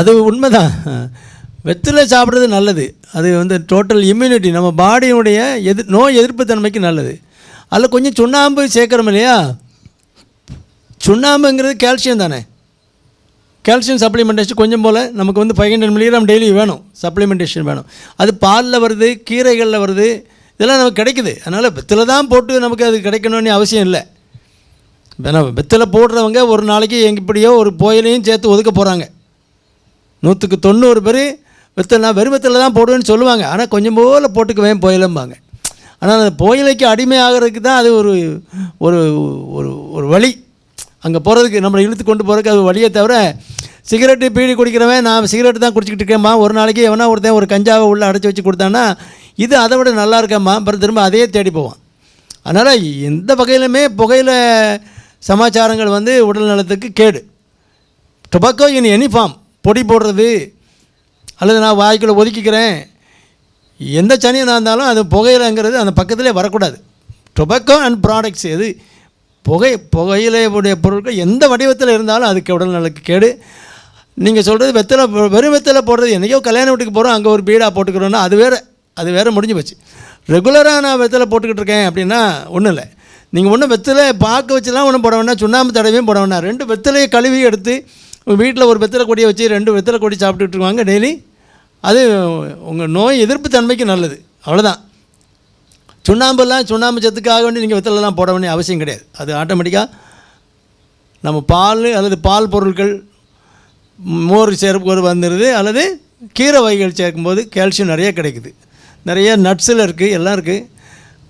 அது உண்மைதான். வெற்றிலை சாப்பிட்றது நல்லது. அது வந்து டோட்டல் இம்யூனிட்டி நம்ம பாடியுடைய எதிர் நோய் எதிர்ப்பு தன்மைக்கு நல்லது. அதில் கொஞ்சம் சுண்ணாம்பு சேர்க்குறோம் இல்லையா? சுண்ணாம்புங்கிறது கால்சியம் தானே. கால்சியம் சப்ளிமெண்டேஷன் கொஞ்சம் போல் நமக்கு வந்து ஃபைவ் ஹண்ட்ரட் மில்லிகிராம் டெய்லி வேணும். சப்ளிமெண்டேஷன் வேணும். அது பாலில் வருது கீரைகளில் வருது இதெல்லாம் நமக்கு கிடைக்குது. அதனால் வெத்தில தான் போட்டு நமக்கு அது கிடைக்கணும்னு அவசியம் இல்லை. ஏன்னா வெத்தில போடுறவங்க ஒரு நாளைக்கு எங்க இப்படியோ ஒரு புயலையும் சேர்த்து ஒதுக்க போகிறாங்க நூற்றுக்கு தொண்ணூறு பேர் வெத்தலை நான் வெறும் வெத்தலை தான் போடுவேன்னு சொல்லுவாங்க. ஆனால் கொஞ்சம் போல் போட்டுக்குவேன் புயலம்பாங்க. ஆனால் அந்த புயலைக்கு அடிமை ஆகிறதுக்கு தான் அது ஒரு ஒரு ஒரு ஒரு வழி. அங்கே போகிறதுக்கு நம்மளை இழுத்து கொண்டு போகிறதுக்கு அது வழியே தவிர சிகரெட்டு பீடி குடிக்கிறவன் நான் சிகரெட்டு தான் குடிச்சிக்கிட்டு இருக்கேம்மா ஒரு நாளைக்கு எவனா ஒருத்தன் ஒரு கஞ்சாவை உள்ளே அடைச்சி வச்சு கொடுத்தான்னா இது அதை விட நல்லா இருக்கேம்மா அப்புறம் திரும்ப அதையே தேடி போவான். அதனால் எந்த வகையிலுமே புகையில சமாச்சாரங்கள் வந்து உடல் நலத்துக்கு கேடு. டொபாக்கோ இன் எனி ஃபார்ம் பொடி போடுறது அல்லது நான் வாய்க்குள்ளே ஒதுக்கிக்கிறேன் எந்த சனியாக இருந்தாலும் அது புகையிலங்கிறது அந்த பக்கத்திலே வரக்கூடாது. டொபாக்கோ அண்ட் ப்ராடக்ட்ஸ் எது புகை புகையிலையுடைய பொருட்கள் எந்த வடிவத்தில் இருந்தாலும் அதுக்கு உடல் நலக்கு கேடு. நீங்கள் சொல்கிறது வெத்தலை வெறும் வெத்தலை போடுறது என்றைக்கோ கல்யாண வீட்டுக்கு போகிறோம் அங்கே ஒரு பீடாக போட்டுக்கிறோன்னா அது வேறு அது வேறு முடிஞ்சு போச்சு. ரெகுலராக நான் வெத்தலை போட்டுக்கிட்டு இருக்கேன் அப்படின்னா ஒன்றும் இல்லை. நீங்கள் ஒன்றும் வெத்தலை பார்க்க வச்சுலாம் ஒன்றும் போட வேணாம் சுண்ணாம்பு தடவையும் போட வேண்டாம். ரெண்டு வெத்தலையை கழுவி எடுத்து வீட்டில் ஒரு வெத்தலை கொடியை வச்சு ரெண்டு வெத்தலை கொடி சாப்பிட்டுட்டு இருவாங்க டெய்லி அது உங்கள் நோய் எதிர்ப்பு தன்மைக்கு நல்லது. அவ்வளோதான் சுண்ணாம்பெல்லாம் சுண்ணாம்பு சத்துக்காக வேண்டி நீங்கள் வெத்தலைலாம் போட வேண்டிய அவசியம் கிடையாது. அது ஆட்டோமேட்டிக்காக நம்ம பால் அல்லது பால் பொருட்கள் மோர் சேர்ப்பு வந்துடுது அல்லது கீரை வகைகள் சேர்க்கும்போது கால்சியம் நிறைய கிடைக்குது. நிறைய நட்ஸில் இருக்குது எல்லாம் இருக்குது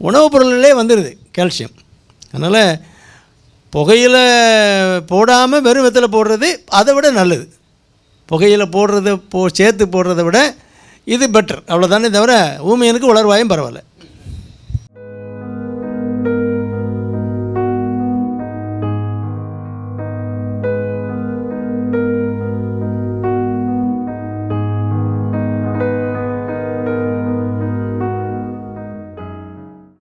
உணவுப் பொருள்களே வந்துடுது கால்சியம் அதனால் புகையில் போடாமல் வெறும் வெத்தலை போடுறது அதை விட நல்லது. புகையில் போடுறத போ சேர்த்து போடுறத விட இது பெட்டர் அவ்வளோதானே தவிர ஊமையனுக்கு உலர்வாயும் பரவாயில்ல.